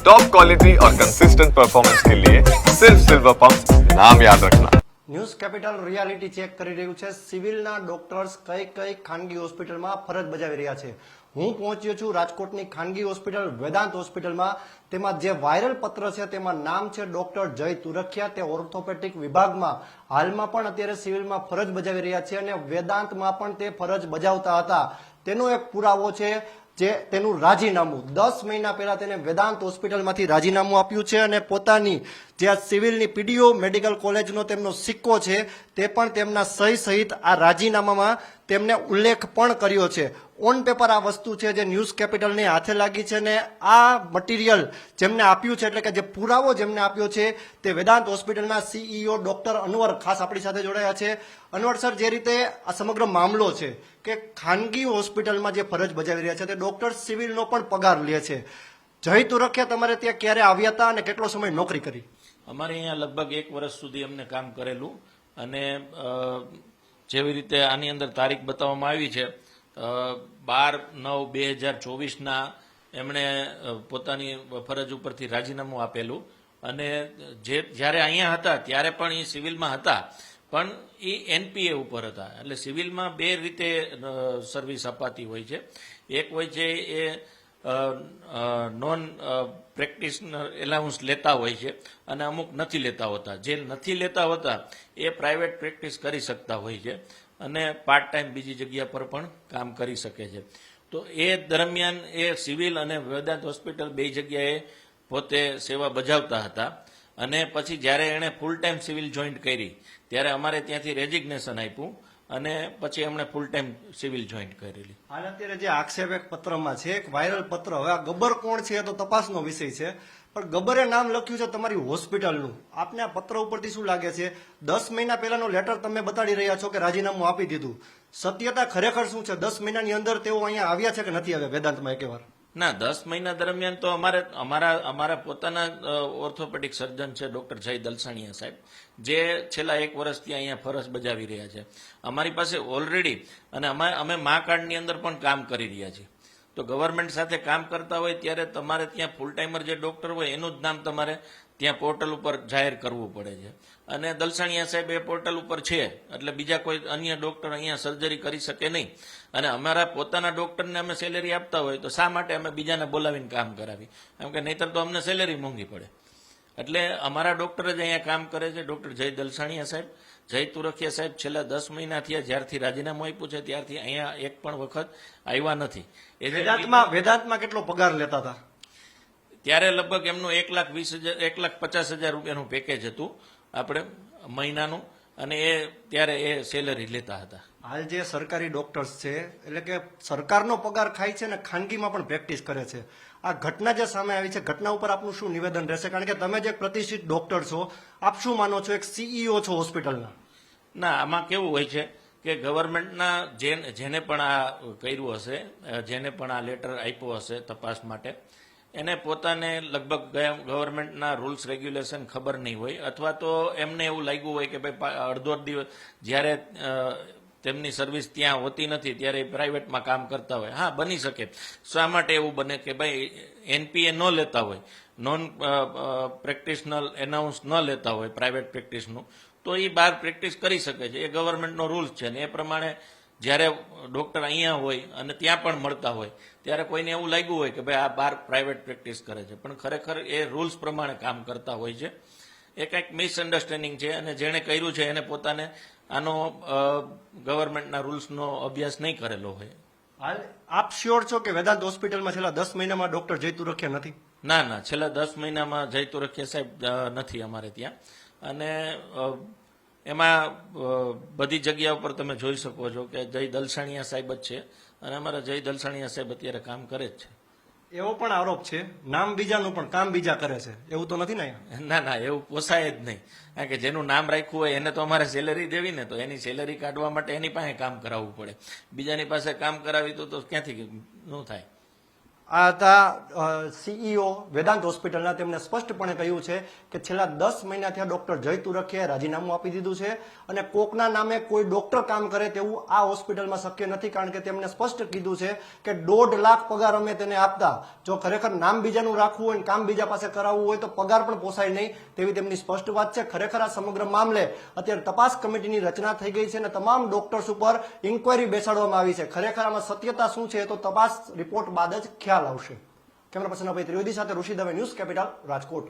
Top quality और consistent performance के लिए सिर्फ सिल्वर पंप नाम याद रखना ન્યૂઝ કેપિટલ રિયાલિટી ચેક કરી રહ્યું છે સિવિલના ડોક્ટર્સ કઈ કઈ ખાનગી હોસ્પિટલમાં ફરજ બજાવી રહ્યા છે હું પહોંચ્યો છું રાજકોટની ખાનગી હોસ્પિટલ વેદાંત હોસ્પિટલમાં તેમાં જે વાયરલ પત્ર છે તેમાં નામ છે ડોક્ટર જય તુરખિયા તે ઓર્થોપેટિક વિભાગમાં હાલમાં પણ અત્યારે સિવિલમાં ફરજ બજાવી રહ્યા છે અને વેદાંતમાં પણ તે ફરજ બજાવતા હતા તેનો એક પુરાવો છે જે તેનું રાજીનામું. દસ મહિના પહેલા તેને વેદાંત હોસ્પિટલમાંથી રાજીનામું આપ્યું છે અને પોતાની જે આ સિવિલની પીડીઓ મેડિકલ કોલેજનો તેમનો સિક્કો છે, તે પણ તેમના સહી સહિત આ રાજીનામામાં તેમને ઉલ્લેખ પણ કર્યો છે. ઓન પેપર આ વસ્તુ છે જે ન્યૂઝ કેપિટલની હાથે લાગી છે ને આ મટીરિયલ જેમને આપ્યું છે એટલે કે જે પુરાવો જેમને આપ્યો છે તે વેદાંત હોસ્પિટલના સીઈઓ ડોક્ટર અનવર ખાસ આપણી સાથે જોડાયા છે. અનવર સર, જે રીતે આ સમગ્ર મામલો છે કે ખાનગી હોસ્પિટલમાં જે ફરજ બજાવી રહ્યા છે તે ડોક્ટર સિવિલનો પણ પગાર લે છે. જય તુરખિયા, તમારે ત્યાં ક્યારે આવ્યા હતા અને કેટલો સમય નોકરી કરી? અમારે અહીંયા લગભગ એક વર્ષ સુધી અમને કામ કરેલું અને જેવી રીતે આની અંદર તારીખ બતાવવામાં આવી છે બાર નવ બે હજાર ચોવીસના એમણે પોતાની ફરજ ઉપરથી રાજીનામું આપેલું. અને જે, જ્યારે અહીંયા હતા, ત્યારે પણ એ સિવિલમાં હતા. પણ એ એનપીએ ઉપર હતા. એટલે સિવિલમાં બે રીતે સર્વિસ અપાતી હોય છે. એક હોય છે એ નોન પ્રેક્ટિશનર એલાઉન્સ લેતા હોય છે અને અમુક નથી લેતા હોતા. જે નથી લેતા હોતા, એ પ્રાઇવેટ પ્રેક્ટિસ કરી શકતા હોય છે. અને પાર્ટ ટાઈમ બીજી જગ્યા પર પણ કામ કરી શકે છે. તો એ દરમિયાન એ સિવિલ અને વેદાંત હોસ્પિટલ બે જગ્યાએ પોતે સેવા બજાવતા હતા. અને પછી જ્યારે એણે ફૂલ ટાઈમ સિવિલ જોઈન્ટ કરી, ત્યારે અમારે ત્યાંથી રેઝિગ્નેશન આપ્યું. અને પછી એમણે ફૂલ ટાઈમ સિવિલ જોઈન્ટ કરેલી. હાલ અત્યારે જે આક્ષેપ એક પત્રમાં છે, એક વાયરલ પત્ર, હવે આ ગબ્બર કોણ છે એ તો તપાસનો વિષય છે, પણ ગબ્બરે નામ લખ્યું છે તમારી હોસ્પિટલનું. આપને આ પત્ર ઉપરથી શું લાગે છે? દસ મહિના પહેલાનો લેટર તમે બતાડી રહ્યા છો કે રાજીનામું આપી દીધું. સત્યતા ખરેખર શું છે? દસ મહિનાની અંદર તેઓ અહીંયા આવ્યા છે કે નથી આવ્યા? વેદાંતમાં એકેવાર ના, દસ મહિના દરમિયાન તો અમારે, અમારા અમારા પોતાના ઓર્થોપેડિક સર્જન છે ડોક્ટર જય દલસાણીયા સાહેબ, જે છેલ્લા એક વર્ષથી અહીંયા ફરજ બજાવી રહ્યા છે. અમારી પાસે ઓલરેડી અને અમે અમે મા કાર્ડની અંદર પણ કામ કરી રહ્યા છીએ. તો ગવર્મેન્ટ સાથે કામ કરતા હોય, ત્યારે તમારે ત્યાં ફૂલ ટાઈમર જે ડોક્ટર હોય, એનું જ નામ તમારે ત્યાં પોર્ટલ ઉપર જાહેર કરવું પડે છે. અને દલસાણીયા સાહેબ એ પોર્ટલ ઉપર છે, એટલે બીજા કોઈ અન્ય ડોક્ટર અહીંયા સર્જરી કરી શકે નહીં. અને અમારા પોતાના ડોક્ટરને અમે સેલેરી આપતા હોય તો શા માટે અમે બીજાને બોલાવીને કામ કરાવી એમ કે નહીતર તો અમને સેલેરી મોંઘી પડે. એટલે અમારા ડોક્ટર જ અહીંયા કામ કરે છે ડોક્ટર જય દલસાણીયા સાહેબ, જય તુરખિયા સાહેબ છેલ્લા દસ મહિના થયા, જ્યારથી રાજીનામું આપ્યું છે, ત્યારથી અહીંયા એક પણ વખત આવ્યા નથી. વેદાંતમાં વેદાંતમાં કેટલો પગાર લેતા હતા? ત્યારે લગભગ એમનું એક લાખ વીસ હજાર એક લાખ પચાસ હજાર રૂપિયાનું પેકેજ હતું આપણે મહિનાનું અને એ ત્યારે એ સેલરી લેતા હતા. હાલ જે સરકારી ડોક્ટર્સ છે એટલે કે સરકારનો પગાર ખાય છે ને ખાનગીમાં પણ પ્રેક્ટિસ કરે છે. આ ઘટના જે સામે આવી છે ઘટના ઉપર આપનું શું નિવેદન રહેશે? કારણ કે તમે જે પ્રતિષ્ઠિત ડોક્ટર છો આપ શું માનો છો? એક સીઈઓ છો હોસ્પિટલના ના આમાં કેવું હોય છે કે ગવર્મેન્ટના જેને પણ આ કર્યું હશે જેને પણ આ લેટર આપ્યો હશે તપાસ માટે એને પોતાને લગભગ ગવર્મેન્ટના રૂલ્સ રેગ્યુલેશન ખબર નહીં હોય. અથવા તો એમને એવું લાગ્યું હોય કે ભાઈ અડધો દિવસ જ્યારે તેમની સર્વિસ ત્યાં હોતી નથી, ત્યારે એ પ્રાઇવેટમાં કામ કરતા હોય. હા, બની શકે. શા માટે એવું બને કે ભાઈ એનપીએ ન લેતા હોય નોન પ્રેક્ટિશનલ એનાઉન્સ ન લેતા હોય પ્રાઇવેટ પ્રેક્ટિસનું તો એ બહાર પ્રેક્ટિસ કરી શકે છે. એ ગવર્મેન્ટનો રૂલ્સ છે ને, એ પ્રમાણે જ્યારે ડૉક્ટર અહીંયા હોય અને ત્યાં પણ મળતા હોય ત્યારે કોઈને એવું લાગ્યું હોય કે ભાઈ આ બહાર પ્રાઇવેટ પ્રેક્ટિસ કરે છે. પણ ખરેખર એ રૂલ્સ પ્રમાણે કામ કરતા હોય છે. એ કંઈક મિસઅન્ડરસ્ટેન્ડિંગ છે અને જેણે કર્યું છે એને પોતાને આનો ગવર્મેન્ટના રૂલ્સનો અભ્યાસ નહીં કરેલો હોય. હાલ આપ શ્યોર છો કે વેદાંત હોસ્પિટલમાં છેલ્લા દસ મહિનામાં ડોક્ટર જયતુ રખ્યા નથી? ના ના. છેલ્લા દસ મહિનામાં જય તુરખિયા સાહેબ નથી અમારે ત્યાં. અને એમાં બધી જગ્યા ઉપર તમે જોઈ શકો છો કે જય દલસાણીયા સાહેબ જ છે. અને અમારા જય દલસાણીયા સાહેબ અત્યારે કામ કરે જ છે. એવો પણ આરોપ છે. નામ બીજાનું પણ કામ બીજા કરે છે. એવું તો નથી ને ના ના એવું પોસાય જ નહીં. કારણ કે જેનું નામ રાખ્યું હોય એને તો અમારે સેલેરી દેવી ને તો એની સેલેરી કાઢવા માટે એની પાસે કામ કરાવવું પડે. બીજાની પાસે કામ કરાવી તો તો ક્યાંથી ન થાય? આ હતા સીઈઓ વેદાંત હોસ્પિટલના તેમણે સ્પષ્ટપણે કહ્યું છે કે છેલ્લા દસ મહિનાથી આ ડોક્ટર જય તુરખીએ રાજીનામું આપી દીધું છે અને કોકના નામે કોઈ ડોક્ટર કામ કરે તેવું આ હોસ્પિટલમાં શક્ય નથી કારણ કે તેમણે સ્પષ્ટ કીધું છે કે દોઢ લાખ પગાર અમે તેને આપતા. જો ખરેખર નામ બીજાનું રાખવું હોય કામ બીજા પાસે કરાવવું હોય તો પગાર પણ પોસાય નહીં તેવી તેમની સ્પષ્ટ વાત છે. ખરેખર આ સમગ્ર મામલે અત્યારે તપાસ કમિટીની રચના થઈ ગઈ છે અને તમામ ડોક્ટર્સ ઉપર ઇન્કવાયરી બેસાડવામાં આવી છે. ખરેખર આમાં સત્યતા શું છે તો તપાસ રિપોર્ટ બાદ જ ખ્યાલ આવશે. કેમેરા પર્સન અભય ત્રિવેદી સાથે ઋષિ દવે ન્યૂઝ કેપિટલ રાજકોટ.